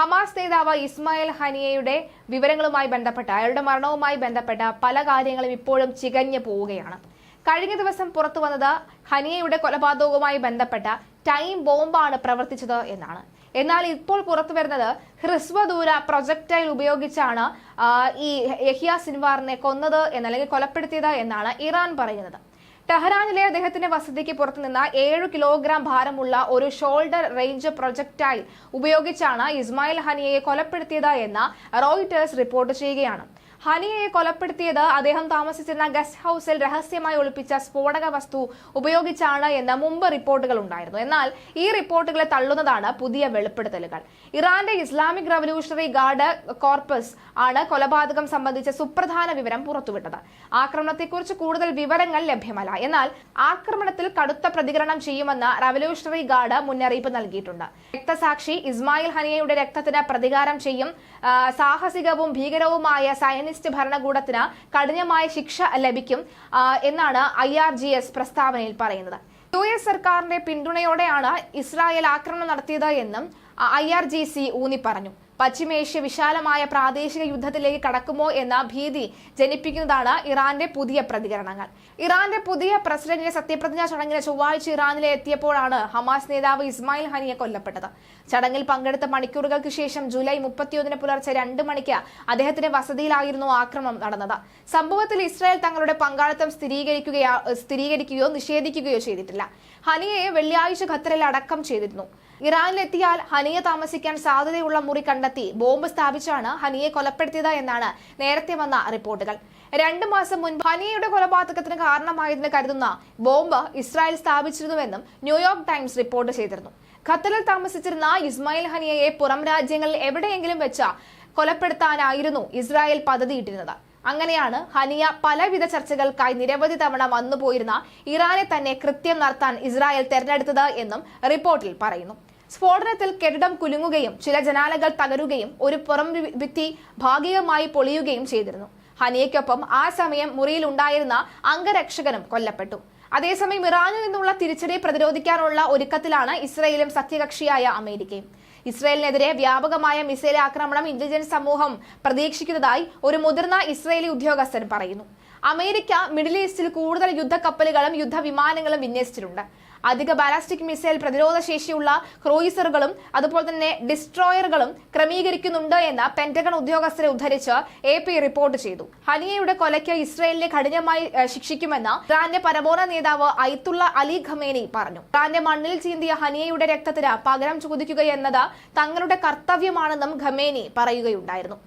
Hamas നേതാവ് ഇസ്മായിൽ ഹനിയയുടെ വിവരങ്ങളുമായി ബന്ധപ്പെട്ട അയാളുടെ മരണവുമായി ബന്ധപ്പെട്ട പല കാര്യങ്ങളും ഇപ്പോഴും ചികഞ്ഞു പോവുകയാണ്. കഴിഞ്ഞ ദിവസം പുറത്തു വന്നത് ഹനിയയുടെ കൊലപാതകവുമായി ബന്ധപ്പെട്ട ടൈം ബോംബാണ് പ്രവർത്തിച്ചത് എന്നാണ്. എന്നാൽ ഇപ്പോൾ പുറത്തു വരുന്നത് ഹ്രസ്വദൂര പ്രൊജക്ടൈൽ ഉപയോഗിച്ചാണ് ഈ യഹിയ സിൻവാറിനെ കൊന്നത് എന്നല്ലെങ്കിൽ കൊലപ്പെടുത്തിയത് എന്നാണ് ഇറാൻ പറയുന്നത്. ടെഹ്റാനിലെ അദ്ദേഹത്തിന്റെ വസതിക്ക് പുറത്തുനിന്ന് ഏഴ് കിലോഗ്രാം ഭാരമുള്ള ഒരു ഷോൾഡർ റേഞ്ച് പ്രൊജക്ടൈൽ ഉപയോഗിച്ചാണ് ഇസ്മായിൽ ഹനിയെ കൊലപ്പെടുത്തിയത് എന്ന് റോയിട്ടേഴ്സ് റിപ്പോർട്ട് ചെയ്യുകയാണ്. ഹനിയയെ കൊലപ്പെടുത്തിയത് അദ്ദേഹം താമസിച്ചിരുന്ന ഗസ്റ്റ് ഹൌസിൽ രഹസ്യമായി ഒളിപ്പിച്ച സ്ഫോടക വസ്തു ഉപയോഗിച്ചാണ് എന്ന് മുമ്പ് റിപ്പോർട്ടുകൾ ഉണ്ടായിരുന്നു. എന്നാൽ ഈ റിപ്പോർട്ടുകളെ തള്ളുന്നതാണ് പുതിയ വെളിപ്പെടുത്തലുകൾ. ഇറാന്റെ ഇസ്ലാമിക് റവല്യൂഷണറി ഗാർഡ് കോർപ്പസ് ആണ് കൊലപാതകം സംബന്ധിച്ച സുപ്രധാന വിവരം പുറത്തുവിട്ടത്. ആക്രമണത്തെക്കുറിച്ച് കൂടുതൽ വിവരങ്ങൾ ലഭ്യമല്ല. എന്നാൽ ആക്രമണത്തിൽ കടുത്ത പ്രതികരണം ചെയ്യുമെന്ന് റവല്യൂഷണറി ഗാർഡ് മുന്നറിയിപ്പ് നൽകിയിട്ടുണ്ട്. രക്തസാക്ഷി ഇസ്മായിൽ ഹനിയയുടെ രക്തത്തിന് പ്രതികാരം ചെയ്യും സാഹസികവും ഭീകരവുമായ സയനിസ്റ്റ് ഭരണകൂടത്തിന് കഠിനമായ ശിക്ഷ ലഭിക്കും എന്നാണ് ഐ ആർ ജി എസ് പ്രസ്താവനയിൽ പറയുന്നത്. യു എസ് സർക്കാരിന്റെ പിന്തുണയോടെയാണ് ഇസ്രായേൽ ആക്രമണം നടത്തിയത് എന്നും ഐ ആർ ജി സി ഊന്നി പറഞ്ഞു പശ്ചിമേഷ്യ വിശാലമായ പ്രാദേശിക യുദ്ധത്തിലേക്ക് കടക്കുമോ എന്ന ഭീതി ജനിപ്പിക്കുന്നതാണ് ഇറാന്റെ പുതിയ പ്രതികരണങ്ങൾ. ഇറാന്റെ പുതിയ പ്രസിഡന്റിന്റെ സത്യപ്രതിജ്ഞാ ചടങ്ങിന് ചൊവ്വാഴ്ച ഇറാനിലെ എത്തിയപ്പോഴാണ് ഹമാസ് നേതാവ് ഇസ്മായിൽ ഹനിയെ കൊല്ലപ്പെട്ടത്. ചടങ്ങിൽ പങ്കെടുത്ത മണിക്കൂറുകൾക്ക് ശേഷം ജൂലൈ മുപ്പത്തിയൊന്നിന് പുലർച്ചെ രണ്ട് മണിക്ക് അദ്ദേഹത്തിന്റെ വസതിയിലായിരുന്നു ആക്രമണം നടന്നത്. സംഭവത്തിൽ ഇസ്രായേൽ തങ്ങളുടെ പങ്കാളിത്തം സ്ഥിരീകരിക്കുകയോ സ്ഥിരീകരിക്കുകയോ നിഷേധിക്കുകയോ ചെയ്തിട്ടില്ല. ഹനിയെ വെള്ളിയാഴ്ച ഖത്തറിൽ അടക്കം ചെയ്തിരുന്നു. ഇറാനിലെത്തിയാൽ ഹനിയെ താമസിക്കാൻ സാധ്യതയുള്ള മുറി കണ്ടെത്തി ബോംബ് സ്ഥാപിച്ചാണ് ഹനിയെ കൊലപ്പെടുത്തിയത് എന്നാണ് നേരത്തെ വന്ന റിപ്പോർട്ടുകൾ. രണ്ടു മാസം മുൻപ് ഹനിയയുടെ കൊലപാതകത്തിന് കാരണമായതെന്ന് കരുതുന്ന ബോംബ് ഇസ്രായേൽ സ്ഥാപിച്ചിരുന്നുവെന്നും ന്യൂയോർക്ക് ടൈംസ് റിപ്പോർട്ട് ചെയ്തിരുന്നു. ഖത്തറിൽ താമസിച്ചിരുന്ന ഇസ്മായിൽ ഹനിയയെ പുറം രാജ്യങ്ങളിൽ എവിടെയെങ്കിലും വെച്ച കൊലപ്പെടുത്താനായിരുന്നു ഇസ്രായേൽ പദ്ധതിയിട്ടിരുന്നത്. അങ്ങനെയാണ് ഹനിയ പലവിധ ചർച്ചകൾക്കായി നിരവധി തവണ വന്നുപോയിരുന്ന ഇറാനെ തന്നെ കൃത്യം നടത്താൻ ഇസ്രായേൽ തെരഞ്ഞെടുത്തത് എന്നും റിപ്പോർട്ടിൽ പറയുന്നു. സ്ഫോടനത്തിൽ കെട്ടിടം കുലുങ്ങുകയും ചില ജനാലകൾ തകരുകയും ഒരു പുറം ഭിത്തി ഭാഗികമായി പൊളിയുകയും ചെയ്തിരുന്നു. ഹനിയയ്ക്കൊപ്പം ആ സമയം മുറിയിൽ ഉണ്ടായിരുന്ന അംഗരക്ഷകനും കൊല്ലപ്പെട്ടു. അതേസമയം ഇറാനിൽ നിന്നുള്ള തിരിച്ചടി പ്രതിരോധിക്കാനുള്ള ഒരുക്കത്തിലാണ് ഇസ്രയേലും സഖ്യകക്ഷിയായ അമേരിക്കയും. ഇസ്രയേലിനെതിരെ വ്യാപകമായ മിസൈൽ ആക്രമണം ഇന്റലിജൻസ് സമൂഹം പ്രതീക്ഷിക്കുന്നതായി ഒരു മുതിർന്ന ഇസ്രയേലി ഉദ്യോഗസ്ഥൻ പറയുന്നു. അമേരിക്ക മിഡിൽ ഈസ്റ്റിൽ കൂടുതൽ യുദ്ധക്കപ്പലുകളും യുദ്ധവിമാനങ്ങളും വിന്യസിച്ചിട്ടുണ്ട്. അധിക ബാലാസ്റ്റിക് മിസൈൽ പ്രതിരോധ ശേഷിയുള്ള ക്രൂയിസറുകളും അതുപോലെ തന്നെ ഡിസ്ട്രോയറുകളും ക്രമീകരിക്കുന്നുണ്ട് എന്ന് പെന്റഗൺ ഉദ്യോഗസ്ഥരെ ഉദ്ധരിച്ച് എ പി റിപ്പോർട്ട് ചെയ്തു. ഹനിയയുടെ കൊലയ്ക്ക് ഇസ്രയേലിനെ കഠിനമായി ശിക്ഷിക്കുമെന്ന് ഇറാന്റെ പരമോന്നത നേതാവ് ഐത്തുള്ള അലി ഖമേനി പറഞ്ഞു. ഇറാന്റെ മണ്ണിൽ ചീന്തിയ ഹനിയയുടെ രക്തത്തിന് പകരം ചോദിക്കുക എന്നത് തങ്ങളുടെ കർത്തവ്യമാണെന്നും ഖമേനി പറയുകയുണ്ടായിരുന്നു.